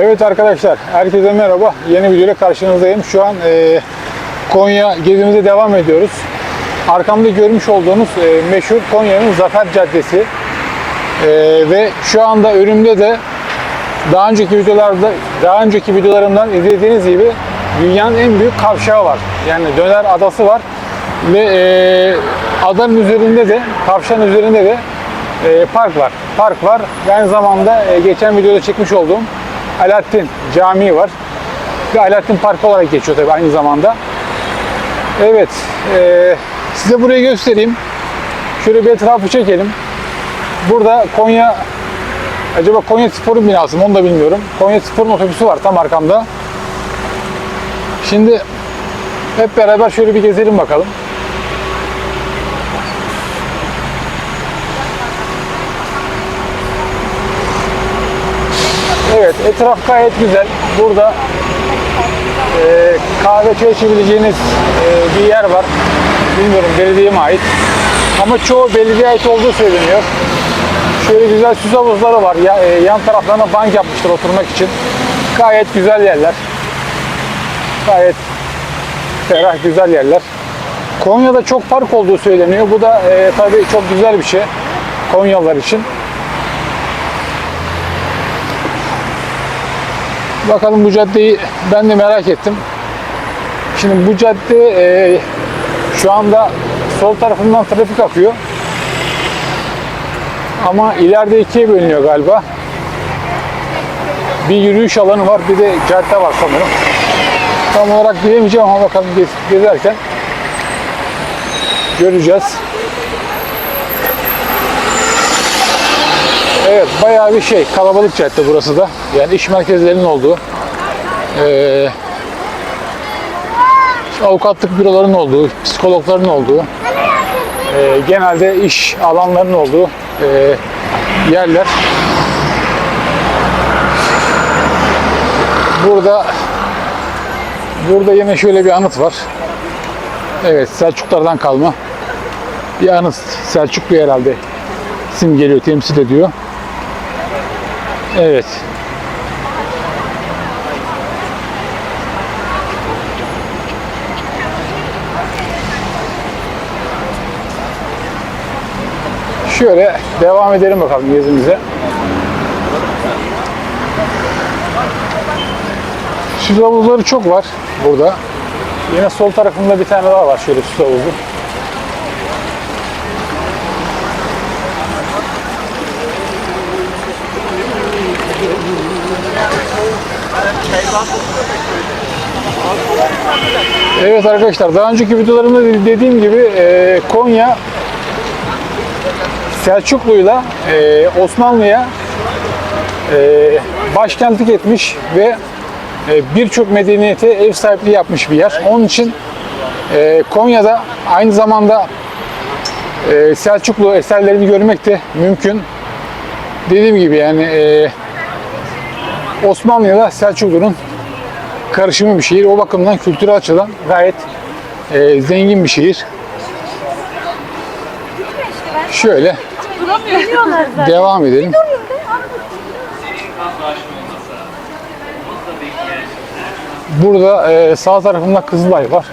Evet arkadaşlar, herkese merhaba. Yeni videoyla karşınızdayım. Şu an e, Konya gezimize devam ediyoruz. Arkamda görmüş olduğunuz e, meşhur Konya'nın Zafer Caddesi. E, ve şu anda önümde de daha önceki videolarda, daha önceki videolarımdan izlediğiniz gibi dünyanın en büyük kavşağı var. Yani Döner Adası var. Ve e, adanın üzerinde de, kavşağın üzerinde de e, park var. Park var. Aynı zamanda e, geçen videoda çekmiş olduğum Alaaddin Camii var. Ve Alaaddin Parkı olarak geçiyor tabii aynı zamanda. Evet, e, size burayı göstereyim. Şöyle bir etrafı çekelim. Burada Konya, acaba Konya Spor'un binası mı onu da bilmiyorum. Konya Spor'un otobüsü var tam arkamda. Şimdi hep beraber şöyle bir gezelim bakalım. Evet, etraf gayet güzel. Burada e, kahve çay içebileceğiniz e, bir yer var. Bilmiyorum belediyeye mi ait. Ama çoğu belediye ait olduğu söyleniyor. Şöyle güzel süs havuzları var. Ya, e, yan taraflarına bank yapmışlar oturmak için. Gayet güzel yerler. Gayet ferah güzel yerler. Konya'da çok park olduğu söyleniyor. Bu da e, tabii çok güzel bir şey. Konyalılar için. Bakalım bu caddeyi ben de merak ettim. Şimdi bu cadde e, şu anda sol tarafından trafik akıyor. Ama ileride ikiye bölünüyor galiba. Bir yürüyüş alanı var, bir de cadde var sanırım. Tam olarak bilemeyeceğim ama bakalım gez, gezerken göreceğiz. Evet, bayağı bir şey, kalabalık cadde burası da. Yani iş merkezlerinin olduğu, eee, avukatlık bürolarının olduğu, psikologların olduğu, eee, genelde iş alanlarının olduğu eee, yerler. Burada burada yine şöyle bir anıt var. Evet, Selçuklardan kalma bir anıt. Selçuklu herhalde simgeliyor, temsil ediyor. Evet. Şöyle devam edelim bakalım gezimize. Süs havuzları çok var burada. Yine sol tarafında bir tane daha var şöyle süs havuzu. Evet arkadaşlar daha önceki videolarımda de- dediğim gibi e, Konya Selçuklu'yla e, Osmanlı'ya e, başkentlik etmiş ve birçok medeniyete ev sahipliği yapmış bir yer. Onun için Konya'da aynı zamanda Selçuklu eserlerini görmek de mümkün. Dediğim gibi yani e, Osmanlı'yla Selçuklu'nun karışımı bir şehir. O bakımdan kültürel açıdan gayet e, zengin bir şehir. Şöyle devam edelim. Burada e, sağ tarafında Kızılay var.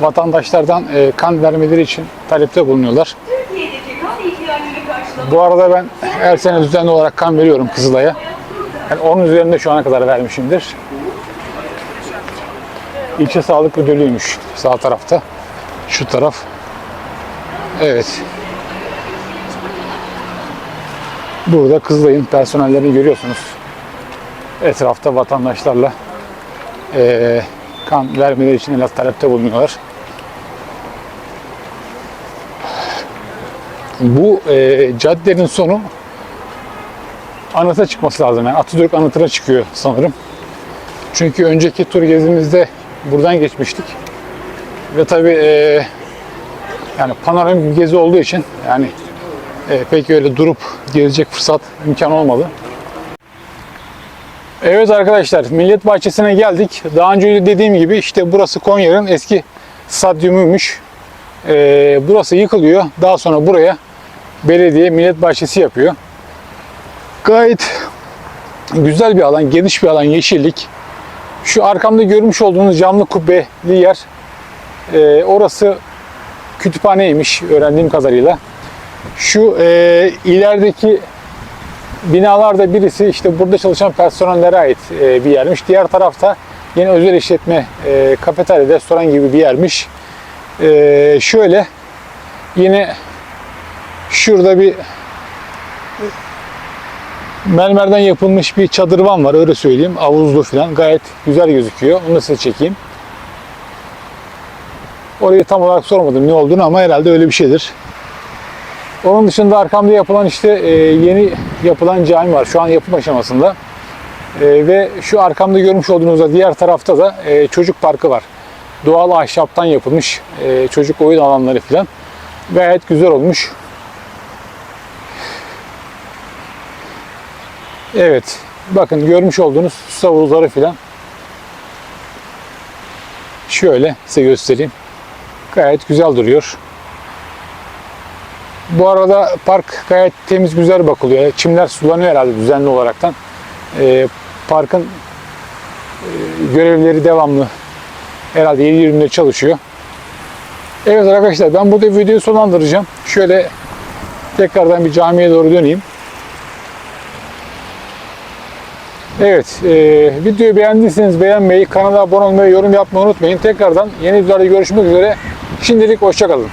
Vatandaşlardan e, kan vermeleri için talepte bulunuyorlar. Bu arada ben her sene düzenli olarak kan veriyorum Kızılay'a. Yani onun üzerinde şu ana kadar vermişimdir. İlçe Sağlık Müdürlüğü'ymüş sağ tarafta. Şu taraf. Evet. Burada Kızılay'ın personellerini görüyorsunuz. Etrafta vatandaşlarla eee, kan vermeleri için el talepte bulunuyorlar. Bu eee, caddenin sonu anıta çıkması lazım. Yani Atatürk anıtına çıkıyor sanırım. Çünkü önceki tur gezimizde buradan geçmiştik. Ve tabii eee, yani panoramik bir gezi olduğu için yani e, pek öyle durup gezecek fırsat imkan olmadı. Evet arkadaşlar Millet Bahçesi'ne geldik. Daha önce de dediğim gibi işte burası Konya'nın eski stadyumuymuş. E, burası yıkılıyor. Daha sonra buraya belediye Millet Bahçesi yapıyor. Gayet Güzel bir alan, geniş bir alan, yeşillik. Şu arkamda görmüş olduğunuz camlı kubbeli yer, e, orası kütüphaneymiş öğrendiğim kadarıyla. Şu e, ilerideki binalarda birisi işte burada çalışan personellere ait e, bir yermiş. Diğer tarafta yine özel işletme, e, kafeterya, restoran gibi bir yermiş. E, şöyle yine şurada bir mermerden yapılmış bir çadırvan var öyle söyleyeyim. Havuzlu falan gayet güzel gözüküyor. Onu da size çekeyim. Orayı tam olarak sormadım ne olduğunu ama herhalde öyle bir şeydir. Onun dışında arkamda yapılan işte e, yeni yapılan cami var. Şu an yapım aşamasında. E, ve şu arkamda görmüş olduğunuz diğer tarafta da e, çocuk parkı var. Doğal ahşaptan yapılmış çocuk oyun alanları falan. Gayet güzel olmuş. Evet. Bakın görmüş olduğunuz su falan. Şöyle size göstereyim. Gayet güzel duruyor. Bu arada park gayet temiz güzel bakılıyor. Çimler sulanıyor herhalde düzenli olaraktan. Ee, parkın e, görevlileri devamlı herhalde 7-24 çalışıyor. Evet arkadaşlar ben burada videoyu sonlandıracağım. Şöyle tekrardan bir camiye doğru döneyim. Evet, e, videoyu beğendiyseniz beğenmeyi, kanala abone olmayı, yorum yapmayı unutmayın. Tekrardan yeni videolarda görüşmek üzere. Şimdilik hoşçakalın.